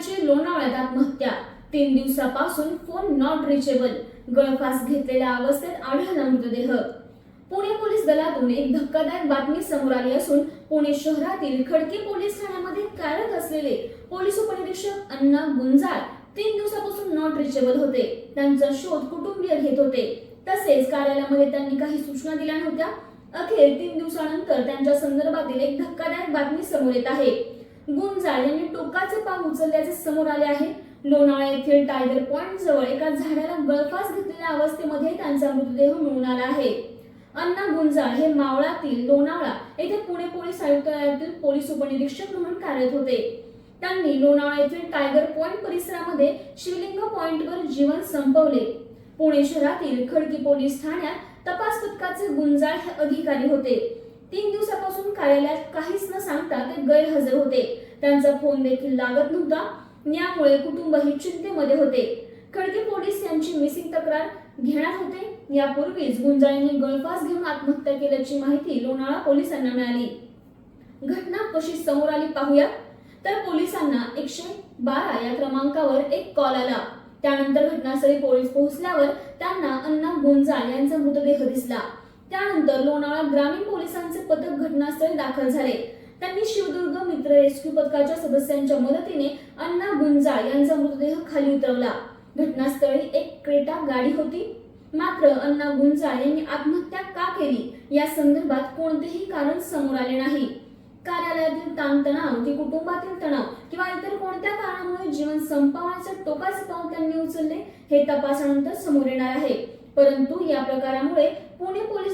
तरुणाची लोणावळ्यात आत्महत्या. तीन दिवसापासून फोन नॉट रिचेबल गळफास घेतलेल्या अवस्थेत आढळला मृतदेह. पुणे पोलीस दलातून एक धक्कादायक बातमी समोर आली असून पुणे शहरातील खडकी पोलीस ठाण्यामध्ये कार्यरत असलेले पोलीस उपनिरीक्षक अण्णा गुंजाळ तीन दिवसापासून नॉट रिचेबल होते. त्यांचा शोध कुटुंबीय घेत होते. तसेच कार्यालयामध्ये त्यांनी काही सूचना दिल्या नव्हत्या. अखेर तीन दिवसानंतर त्यांच्या संदर्भातील एक धक्कादायक बातमी समोर येत आहे. गुंजाळ यांनी टोकाचे पाव उचलल्याचे समोर आले आहे. लोणावळा येथील टायगर पॉइंट जवळ एका झाडाला गळफास घेतलेल्या अवस्थेमध्ये त्यांचा मृतदेह मिळून आला आहे. अण्णा गुंजाळ हे मावळातील लोणावळा येथे पुणे पोलीस आयुक्तालयातील पोलीस उपनिरीक्षक म्हणून कार्यरत होते. त्यांनी लोणावळा येथील टायगर पॉइंट परिसरामध्ये शिवलिंग पॉइंटवर जीवन संपवले. पुणे शहरातील खडकी पोलीस ठाण्यात तपास पथकाचे गुंजाळ हे अधिकारी होते. तीन दिवसापासून कार्यालयात काहीच न सांगता ते गैरहजर होते. त्यांचा फोन देखील लागत नव्हता. यामुळे कुटुंब ही चिंतेमध्ये होते. खडके पोलीस यांची मिसिंग तक्रार घेण्यात होते. यापूर्वीच गुंजाळींनी गळफास घेऊन आत्महत्या केल्याची माहिती लोणावळा पोलिसांना मिळाली. घटना कशी समोर आली पाहूया तर पोलिसांना एकशे बारा या क्रमांकावर एक कॉल आला. त्यानंतर घटनास्थळी पोलीस पोहोचल्यावर त्यांना अण्णा गुंजाळ यांचा मृतदेह दिसला. त्यानंतर लोणावळा ग्रामीण पोलिसांचे पथक घटनास्थळी दाखल झाले. त्यांनी शिवदुर्ग मित्र रेस्क्यू पथकाच्या सदस्यांच्या मदतीने अण्णा गुंजाळ यांचा मृतदेह खाली उतरवला. घटनास्थळी एक क्रेटा गाडी होती. मात्र अण्णा गुंजाळ यांनी आत्महत्या का केली? या संदर्भात कोणतेही कारण समोर आले नाही. कार्यालयातील ताणतणाव की कुटुंबातील तणाव किंवा इतर कोणत्या कारणामुळे जीवन संपवण्याचे टोकाचे पाऊल त्यांनी उचलले हे तपासानंतर समोर येणार आहे. परंतु या प्रकारामुळे पुणे